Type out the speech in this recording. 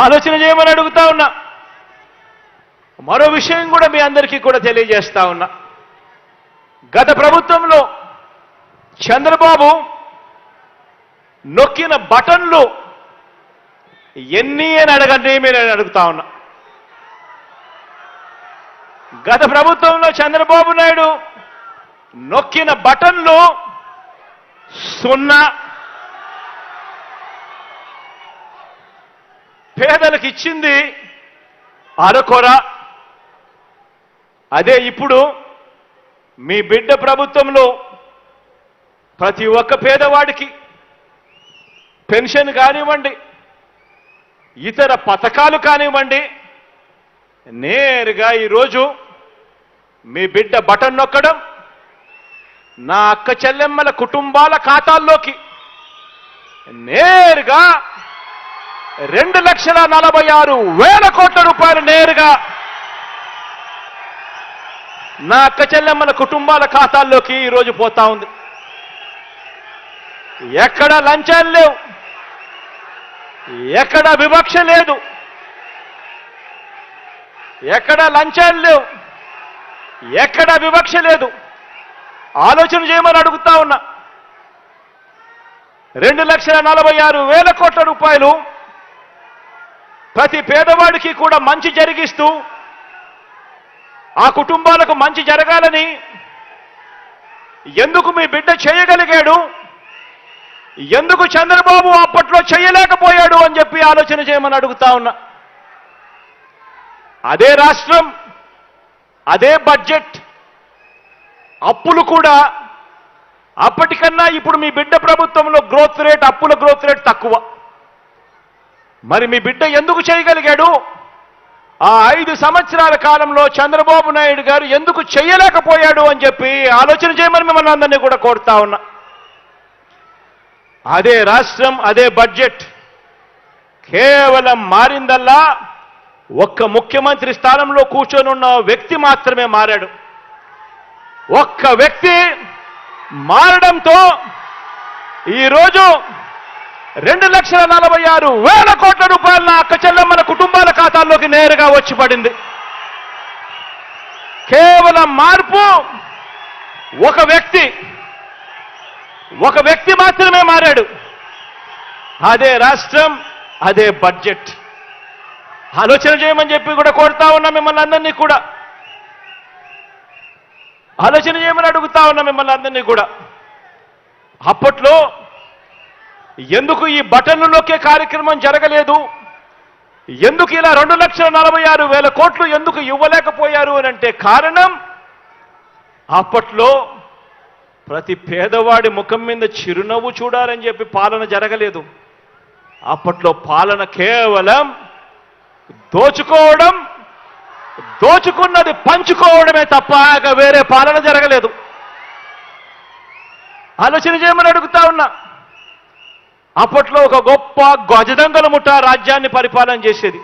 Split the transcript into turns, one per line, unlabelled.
ఆలోచన చేయమని అడుగుతా ఉన్నా. మరో విషయం కూడా మీ అందరికీ కూడా తెలియజేస్తా ఉన్నా. గత ప్రభుత్వంలో చంద్రబాబు నొక్కిన బటన్లు ఎన్ని అని అడగండి మీరు అడుగుతా ఉన్నా. గత ప్రభుత్వంలో చంద్రబాబు నాయుడు నొక్కిన బటన్లు సున్నా. పేదలకు ఇచ్చింది అరకొర. అదే ఇప్పుడు మీ బిడ్డ ప్రభుత్వంలో ప్రతి ఒక్క పేదవాడికి పెన్షన్ కానివ్వండి ఇతర పథకాలు కానివ్వండి నేరుగా ఈరోజు మీ బిడ్డ బటన్ నొక్కడం నా అక్క చెల్లెమ్మల కుటుంబాల ఖాతాల్లోకి నేరుగా రెండు లక్షల నలభై ఆరు వేల కోట్ల రూపాయలు నేరుగా నా అక్క చెల్లెమ్మల కుటుంబాల ఖాతాల్లోకి ఈరోజు పోతా ఉంది. ఎక్కడ లంచాలు లేవు. ఎక్కడ వివక్ష లేదు. ఎక్కడ లంచాలు లేవు. ఎక్కడ వివక్ష లేదు. ఆలోచన చేయమని అడుగుతా ఉన్నా. రెండు లక్షల నలభై ఆరు వేల కోట్ల రూపాయలు ప్రతి పేదవాడికి కూడా మంచి జరిగిస్తూ ఆ కుటుంబాలకు మంచి జరగాలని ఎందుకు మీ బిడ్డ చేయగలిగాడు? ఎందుకు చంద్రబాబు అప్పట్లో చేయలేకపోయాడు అని చెప్పి ఆలోచన చేయమని అడుగుతా ఉన్నా. అదే రాష్ట్రం అదే బడ్జెట్ అప్పులు కూడా అప్పటికన్నా ఇప్పుడు మీ బిడ్డ ప్రభుత్వంలో గ్రోత్ రేట్ అప్పుల గ్రోత్ రేట్ తక్కువ. మరి మీ బిడ్డ ఎందుకు చేయగలిగాడు? ఆ ఐదు సంవత్సరాల కాలంలో చంద్రబాబు నాయుడు గారు ఎందుకు చేయలేకపోయాడు అని చెప్పి ఆలోచన చేయమని మిమ్మల్ని అందరినీ కూడా కోరుతా ఉన్నా. అదే రాష్ట్రం అదే బడ్జెట్ కేవలం మారిందల్లా ఒక్క ముఖ్యమంత్రి స్థానంలో కూర్చొని ఉన్న వ్యక్తి మాత్రమే మారాడు. ఒక్క వ్యక్తి మారడంతో ఈరోజు రెండు లక్షల నలభై ఆరు వేల కోట్ల రూపాయల నా అక్క చెల్లెమ్మల కుటుంబాల ఖాతాల్లోకి నేరుగా వచ్చి పడింది. కేవలం మార్పు ఒక వ్యక్తి ఒక వ్యక్తి మాత్రమే మారాడు. అదే రాష్ట్రం అదే బడ్జెట్. ఆలోచన చేయమని చెప్పి కూడా కోరుతా ఉన్నా మిమ్మల్ని అందరినీ కూడా. ఆలోచన చేయమని అడుగుతా ఉన్నా మిమ్మల్ని అందరినీ కూడా. అప్పట్లో ఎందుకు ఈ బటన్లు నొక్కే కార్యక్రమం జరగలేదు? ఎందుకు ఇలా రెండు లక్షల నలభై ఆరు వేల కోట్లు ఎందుకు ఇవ్వలేకపోయారు అని అంటే కారణం అప్పట్లో ప్రతి పేదవాడి ముఖం మీద చిరునవ్వు చూడాలని చెప్పి పాలన జరగలేదు. అప్పట్లో పాలన కేవలం దోచుకోవడం దోచుకున్నది పంచుకోవడమే తప్ప వేరే పాలన జరగలేదు. ఆలోచన చేయమని అడుగుతా ఉన్నా. అప్పట్లో ఒక గొప్ప గజదంగల ముఠ రాజ్యాన్ని పరిపాలన చేసేది.